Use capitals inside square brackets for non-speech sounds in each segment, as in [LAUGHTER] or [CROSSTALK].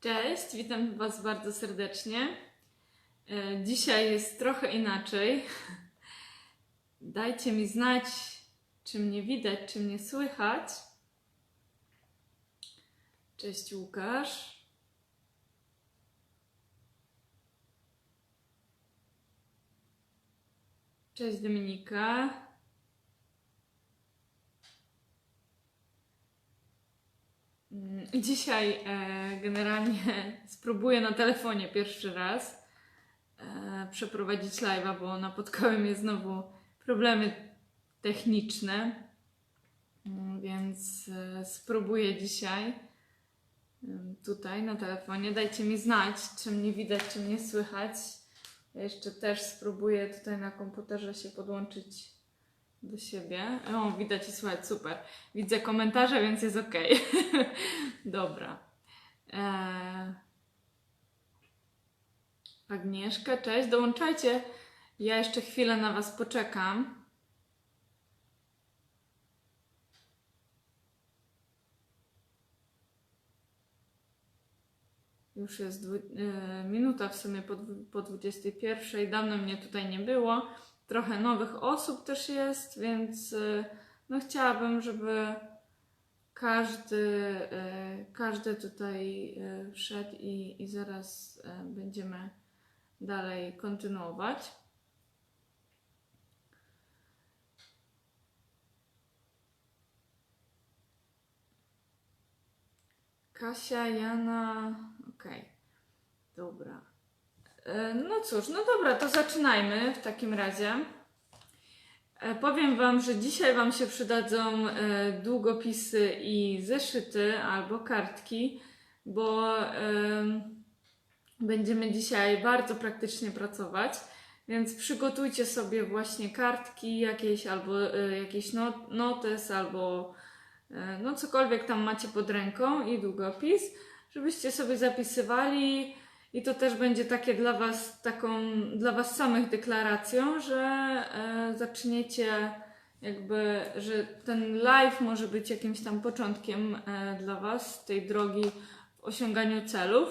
Cześć, witam Was bardzo serdecznie. E, Dzisiaj jest trochę inaczej. [LAUGHS] Dajcie mi znać, czy mnie widać, czy mnie słychać. Cześć Łukasz. Cześć Dominika. Dzisiaj e, generalnie [LAUGHS] spróbuję na telefonie pierwszy raz e, przeprowadzić live'a, bo napotkały mnie znowu problemy techniczne. Mm, Więc e, spróbuję dzisiaj em, tutaj na telefonie. Dajcie mi znać, czy mnie widać, czy mnie słychać. Ja jeszcze też spróbuję tutaj na komputerze się podłączyć do siebie. O, widać i słychać, super. Widzę komentarze, więc jest ok. [LAUGHS] Dobra. Eee... Agnieszka, cześć. Dołączajcie. Ja jeszcze chwilę na Was poczekam. Już jest dwu- e, minuta w sumie po, po 21. Dawno mnie tutaj nie było. Trochę nowych osób też jest, więc e, no chciałabym, żeby każdy, e, każdy tutaj e, wszedł i, i zaraz będziemy dalej kontynuować. Kasia, Jana, okej, dobra. E, No cóż, no dobra, to zaczynajmy w takim razie. E, Powiem Wam, że dzisiaj Wam się przydadzą e, długopisy i zeszyty albo kartki, bo em, będziemy dzisiaj bardzo praktycznie pracować, więc przygotujcie sobie właśnie kartki jakieś albo not, notes albo no cokolwiek tam macie pod ręką i długopis, żebyście sobie zapisywali i to też będzie takie dla Was, taką dla Was samych deklaracją, że e, zaczniecie jakby, że ten live może być jakimś tam początkiem e, dla Was tej drogi w osiąganiu celów.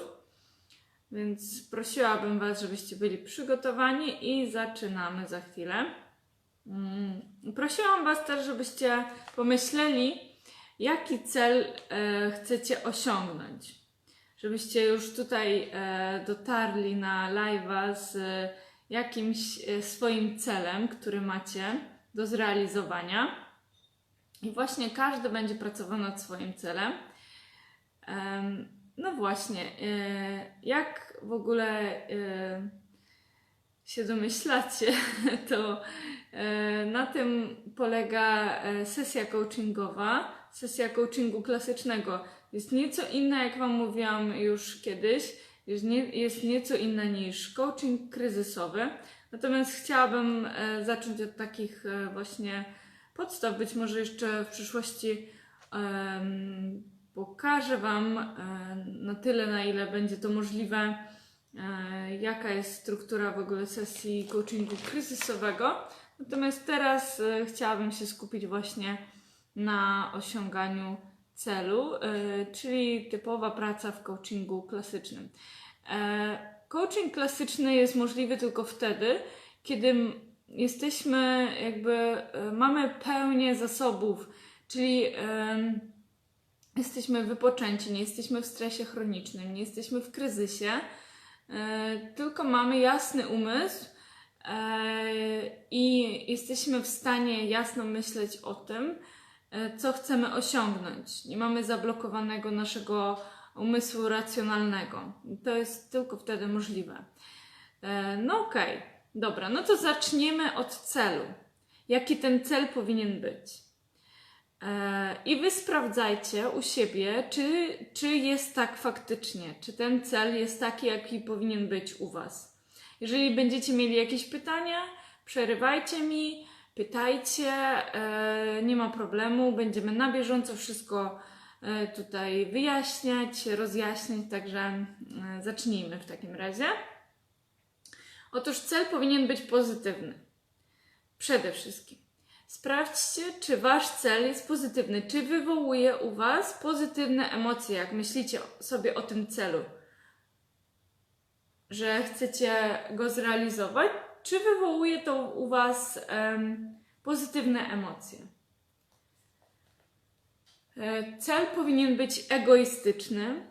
Więc prosiłabym Was, żebyście byli przygotowani i zaczynamy za chwilę. Mm, Prosiłam Was też, żebyście pomyśleli, jaki cel e, chcecie osiągnąć żebyście już tutaj e, dotarli na live'a z e, jakimś e, swoim celem, który macie do zrealizowania. I właśnie każdy będzie pracował nad swoim celem. Em, no właśnie, jak w ogóle się domyślacie, [LAUGHS] to na tym polega sesja coachingowa, sesja coachingu klasycznego jest nieco inna, jak Wam mówiłam już kiedyś, jest, nie, jest nieco inna niż coaching kryzysowy. Natomiast chciałabym e, zacząć od takich e, właśnie podstaw. Być może jeszcze w przyszłości em, pokażę Wam e, na tyle, na ile będzie to możliwe, jaka jest struktura w ogóle sesji coachingu kryzysowego. Natomiast teraz chciałabym się skupić właśnie na osiąganiu celu, y, czyli typowa praca w coachingu klasycznym. E, Coaching klasyczny jest możliwy tylko wtedy, kiedy jesteśmy jakby, e, mamy pełnię zasobów, czyli jesteśmy wypoczęci, nie jesteśmy w stresie chronicznym, nie jesteśmy w kryzysie, e, tylko mamy jasny umysł e, i jesteśmy w stanie jasno myśleć o tym, e, co chcemy osiągnąć. Nie mamy zablokowanego naszego umysłu racjonalnego. To jest tylko wtedy możliwe. E, No okej, dobra, no to zaczniemy od celu. Jaki ten cel powinien być? E, I wy sprawdzajcie u siebie, czy, czy jest tak faktycznie, czy ten cel jest taki, jaki powinien być u was. Jeżeli będziecie mieli jakieś pytania, przerywajcie mi, pytajcie, e, nie ma problemu, będziemy na bieżąco wszystko e, tutaj wyjaśniać, rozjaśniać, także e, zacznijmy w takim razie. Otóż cel powinien być pozytywny. Przede wszystkim. Sprawdźcie, czy wasz cel jest pozytywny, czy wywołuje u was pozytywne emocje, jak myślicie sobie o tym celu. że chcecie go zrealizować, czy wywołuje to u Was pozytywne emocje. E, Cel powinien być egoistyczny,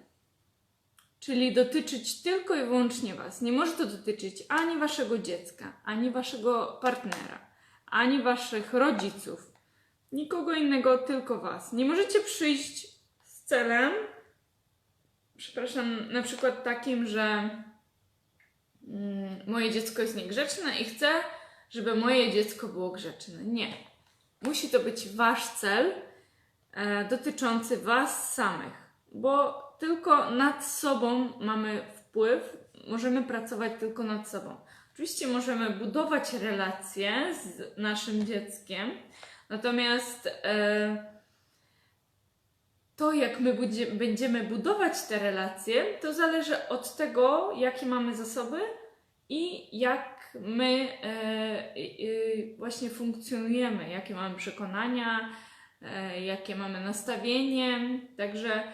czyli dotyczyć tylko i wyłącznie Was. Nie może to dotyczyć ani Waszego dziecka, ani Waszego partnera, ani Waszych rodziców, nikogo innego, tylko Was. Nie możecie przyjść z celem, przepraszam, na przykład takim, że mm, moje dziecko jest niegrzeczne i chcę, żeby moje dziecko było grzeczne. Nie. Musi to być Wasz cel e, dotyczący Was samych, bo tylko nad sobą mamy wpływ, możemy pracować tylko nad sobą. Oczywiście możemy budować relacje z naszym dzieckiem, natomiast e, to, jak my będziemy budować te relacje, to zależy od tego, jakie mamy zasoby i jak my e, właśnie funkcjonujemy, jakie mamy przekonania, e, jakie mamy nastawienie. Także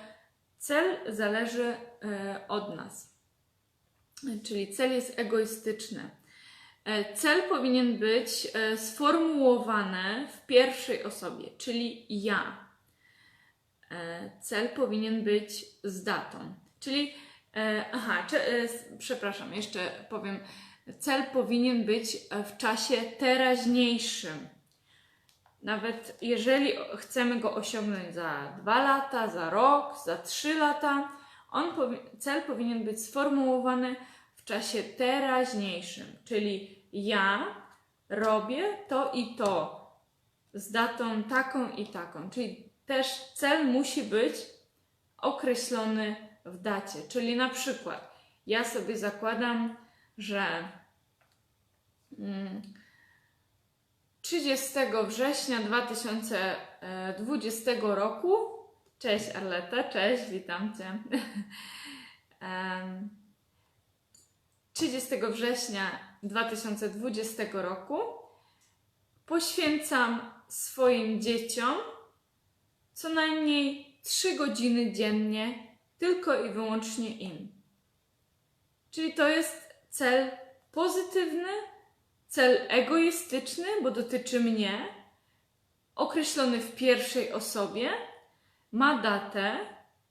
cel zależy e, od nas. Czyli cel jest egoistyczny. Cel powinien być sformułowany w pierwszej osobie, czyli ja. Cel powinien być z datą. Czyli, aha, s- przepraszam, jeszcze powiem. Cel powinien być e, w czasie teraźniejszym. Nawet jeżeli chcemy go osiągnąć za dwa lata, za rok, za trzy lata, on cel powinien być sformułowany w czasie teraźniejszym. Czyli ja robię to i to z datą taką i taką. Czyli też cel musi być określony w dacie. Czyli na przykład ja sobie zakładam, że mm, 30 września 2020 roku. Cześć Arleta, cześć, witam Cię. [LAUGHS] Em, 30 września 2020 roku poświęcam swoim dzieciom co najmniej 3 godziny dziennie tylko i wyłącznie im. Czyli to jest cel pozytywny, cel egoistyczny, bo dotyczy mnie, określony w pierwszej osobie, ma datę,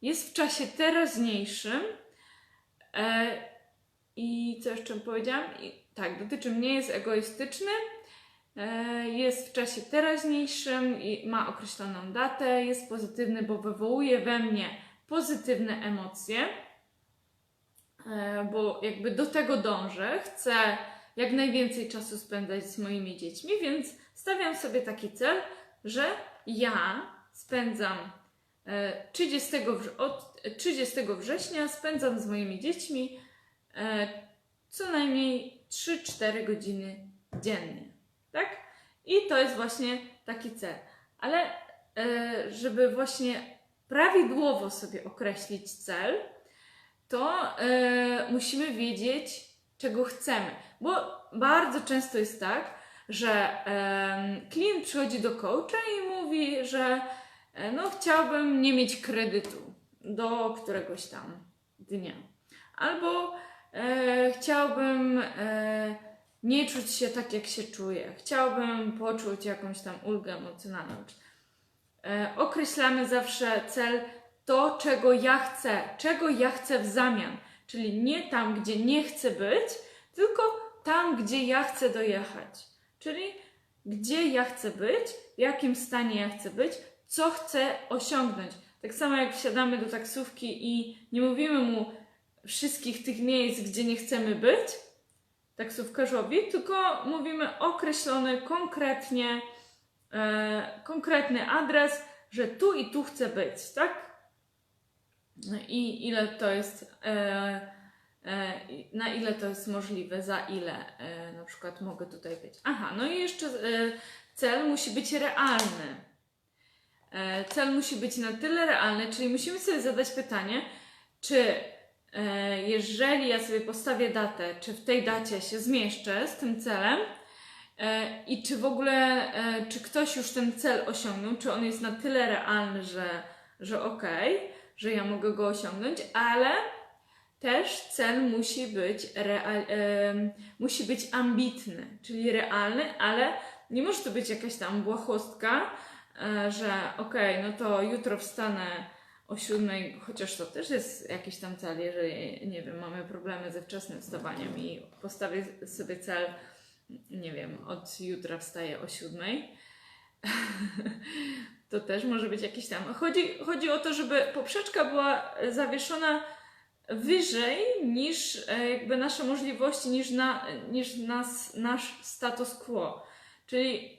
jest w czasie teraźniejszym e, i co jeszcze powiedziałam? I, tak, dotyczy mnie, jest egoistyczny, e, jest w czasie teraźniejszym i ma określoną datę, jest pozytywny, bo wywołuje we mnie pozytywne emocje, bo jakby do tego dążę, chcę jak najwięcej czasu spędzać z moimi dziećmi, więc stawiam sobie taki cel, że ja spędzam e, 30, wrz- od 30 września spędzam z moimi dziećmi e, co najmniej 3-4 godziny dziennie. Tak? I to jest właśnie taki cel. Ale e, żeby właśnie prawidłowo sobie określić cel, to e, musimy wiedzieć, czego chcemy. Bo bardzo często jest tak, że em, klient przychodzi do coacha i mówi, że e, no, chciałbym nie mieć kredytu do któregoś tam dnia. Albo e, chciałbym e, nie czuć się tak, jak się czuję. Chciałbym poczuć jakąś tam ulgę emocjonalną. E, określamy zawsze cel to, czego ja chcę, czego ja chcę w zamian. Czyli nie tam, gdzie nie chcę być, tylko tam, gdzie ja chcę dojechać. Czyli gdzie ja chcę być, w jakim stanie ja chcę być, co chcę osiągnąć. Tak samo jak wsiadamy do taksówki i nie mówimy mu wszystkich tych miejsc, gdzie nie chcemy być, taksówkarzowi, tylko mówimy określony konkretnie, e, konkretny adres, że tu i tu chcę być, tak? No I ile to jest, e, e, na ile to jest możliwe, za ile e, na przykład mogę tutaj być. Aha, no i jeszcze e, cel musi być realny. E, cel musi być na tyle realny, czyli musimy sobie zadać pytanie, czy e, jeżeli ja sobie postawię datę, czy w tej dacie się zmieszczę z tym celem e, i czy w ogóle, e, czy ktoś już ten cel osiągnął, czy on jest na tyle realny, że, że okej, że ja mogę go osiągnąć, ale też cel musi być, real, em, musi być ambitny, czyli realny, ale nie może to być jakaś tam błahostka, e, że okej, no to jutro wstanę o siódmej, chociaż to też jest jakiś tam cel, jeżeli, nie wiem, mamy problemy ze wczesnym wstawaniem i postawię sobie cel, nie wiem, od jutra wstaję o siódmej, [LAUGHS] to też może być jakiś tam. Chodzi, chodzi o to, żeby poprzeczka była zawieszona wyżej niż e, jakby nasze możliwości, niż, na, niż nas, nasz status quo. Czyli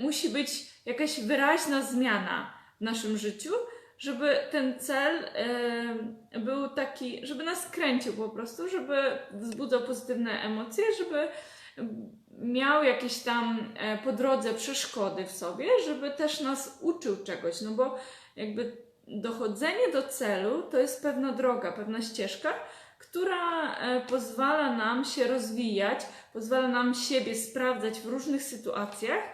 musi być jakaś wyraźna zmiana w naszym życiu, żeby ten cel e, był taki, żeby nas kręcił po prostu, żeby wzbudzał pozytywne emocje, żeby miał jakieś tam e, po drodze przeszkody w sobie, żeby też nas uczył czegoś, no bo jakby dochodzenie do celu to jest pewna droga, pewna ścieżka, która e, pozwala nam się rozwijać, pozwala nam siebie sprawdzać w różnych sytuacjach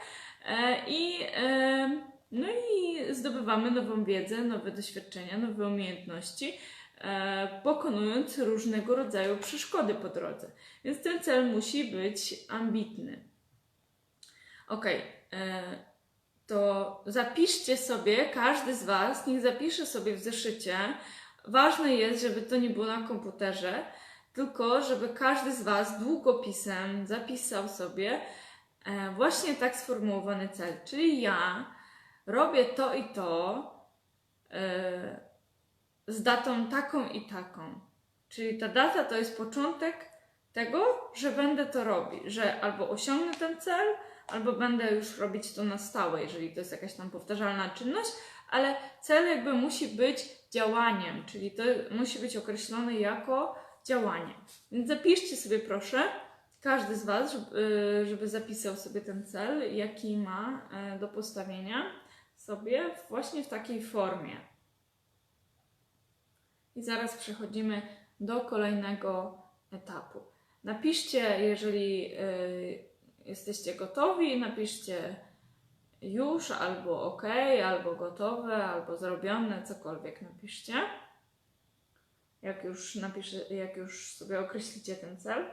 e, i, no i zdobywamy nową wiedzę, nowe doświadczenia, nowe umiejętności, pokonując różnego rodzaju przeszkody po drodze. Więc ten cel musi być ambitny. Ok, to zapiszcie sobie, każdy z Was, niech zapisze sobie w zeszycie. Ważne jest, żeby to nie było na komputerze, tylko żeby każdy z Was długopisem zapisał sobie e, właśnie tak sformułowany cel. Czyli ja robię to i to e, z datą taką i taką. Czyli ta data to jest początek tego, że będę to robić, że albo osiągnę ten cel, albo będę już robić to na stałe, jeżeli to jest jakaś tam powtarzalna czynność, ale cel jakby musi być działaniem, czyli to musi być określone jako działanie. Więc zapiszcie sobie proszę, każdy z Was, żeby, żeby zapisał sobie ten cel, jaki ma e, do postawienia sobie właśnie w takiej formie. I zaraz przechodzimy do kolejnego etapu. Napiszcie, jeżeli yy, jesteście gotowi, napiszcie już, albo ok, albo gotowe, albo zrobione, cokolwiek napiszcie. Jak już, napisze, jak już sobie określicie ten cel.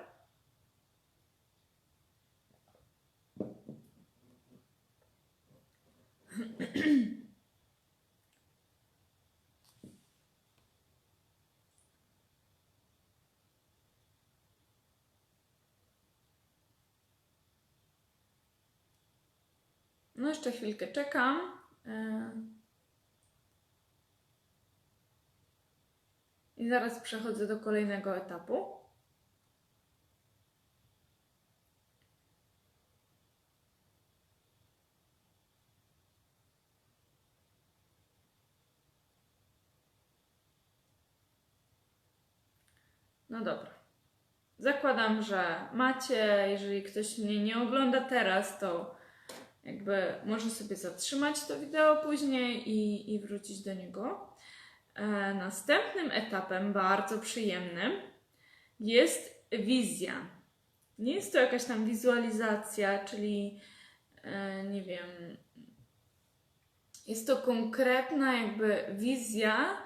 No jeszcze chwilkę czekam. E, I zaraz przechodzę do kolejnego etapu. No dobra. Zakładam, że macie. Jeżeli ktoś mnie nie ogląda teraz, to jakby może sobie zatrzymać to wideo później i, i wrócić do niego. E, następnym etapem, bardzo przyjemnym, jest wizja. Nie jest to jakaś tam wizualizacja, czyli e, nie wiem, jest to konkretna jakby wizja.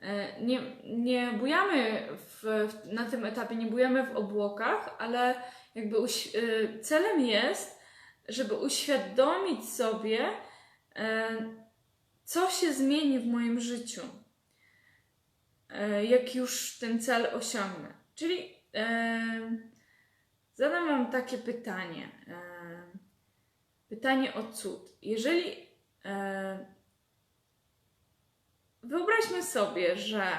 E, nie, nie bujamy w, na tym etapie, nie bujamy w obłokach, ale jakby celem jest żeby uświadomić sobie, e, co się zmieni w moim życiu, e, jak już ten cel osiągnę. Czyli e, zadam Wam takie pytanie. Pytanie o cud. Jeżeli wyobraźmy sobie, że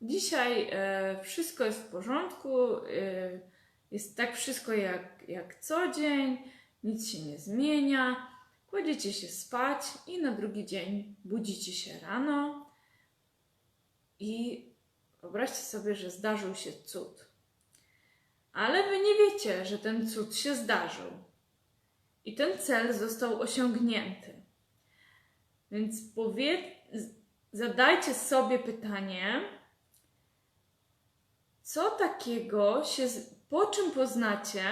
dzisiaj wszystko jest w porządku, jest tak wszystko jak, jak co dzień, nic się nie zmienia, kładziecie się spać i na drugi dzień budzicie się rano i wyobraźcie sobie, że zdarzył się cud. Ale wy nie wiecie, że ten cud się zdarzył i ten cel został osiągnięty. Więc zadajcie sobie pytanie, co takiego się, po czym poznacie,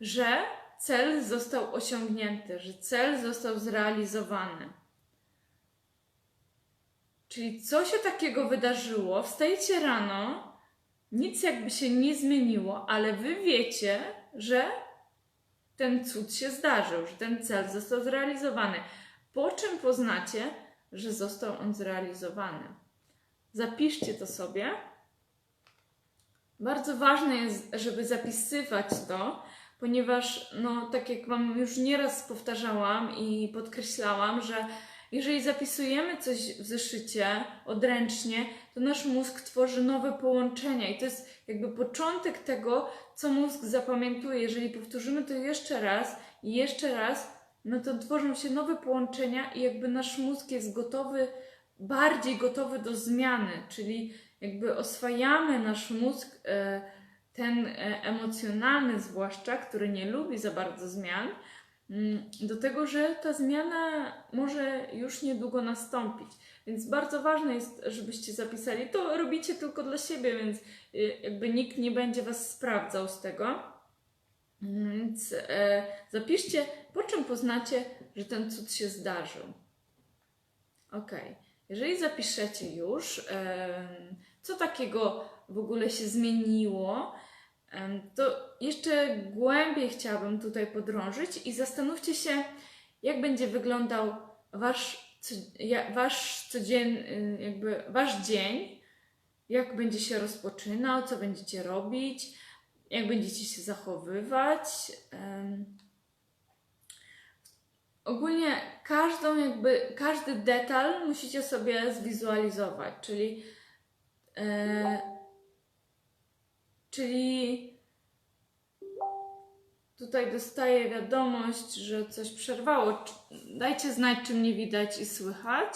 że cel został osiągnięty, że cel został zrealizowany. Czyli co się takiego wydarzyło? Wstajecie rano, nic jakby się nie zmieniło, ale wy wiecie, że ten cud się zdarzył, że ten cel został zrealizowany. Po czym poznacie, że został on zrealizowany? Zapiszcie to sobie. Bardzo ważne jest, żeby zapisywać to, ponieważ, no, tak jak Wam już nieraz powtarzałam i podkreślałam, że jeżeli zapisujemy coś w zeszycie odręcznie, to nasz mózg tworzy nowe połączenia i to jest jakby początek tego, co mózg zapamiętuje. Jeżeli powtórzymy to jeszcze raz i jeszcze raz, no to tworzą się nowe połączenia i jakby nasz mózg jest gotowy, bardziej gotowy do zmiany, czyli jakby oswajamy nasz mózg, e, ten e, emocjonalny zwłaszcza, który nie lubi za bardzo zmian, mm, do tego, że ta zmiana może już niedługo nastąpić. Więc bardzo ważne jest, żebyście zapisali. To robicie tylko dla siebie, więc y, jakby nikt nie będzie Was sprawdzał z tego. Więc e, zapiszcie, po czym poznacie, że ten cud się zdarzył. Ok. Jeżeli zapiszecie już, co takiego w ogóle się zmieniło, to jeszcze głębiej chciałabym tutaj podrążyć i zastanówcie się, jak będzie wyglądał wasz, wasz codzienny, jakby wasz dzień, jak będzie się rozpoczynał, co będziecie robić, jak będziecie się zachowywać. Ogólnie każdą jakby, każdy detal musicie sobie zwizualizować, czyli e, czyli tutaj dostaję wiadomość, że coś przerwało. Dajcie znać, czy mnie widać i słychać.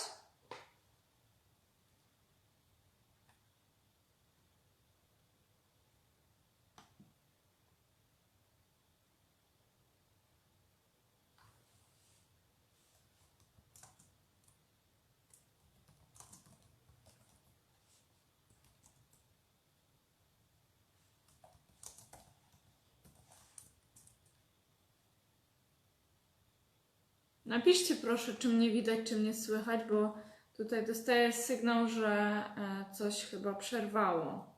Napiszcie proszę, czy mnie widać, czy mnie słychać, bo tutaj dostaję sygnał, że e, coś chyba przerwało.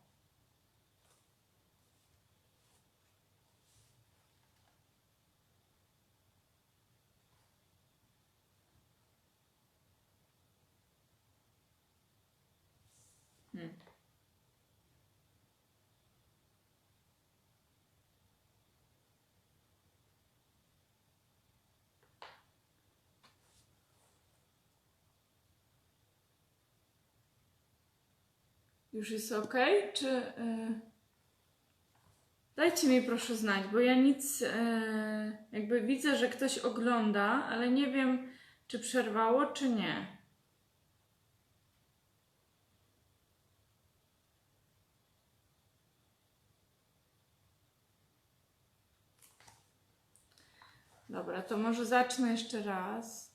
Już jest ok? Czy. y, Dajcie mi proszę znać, bo ja nic. y, Jakby widzę, że ktoś ogląda, ale nie wiem, czy przerwało, czy nie. Dobra, to może zacznę jeszcze raz.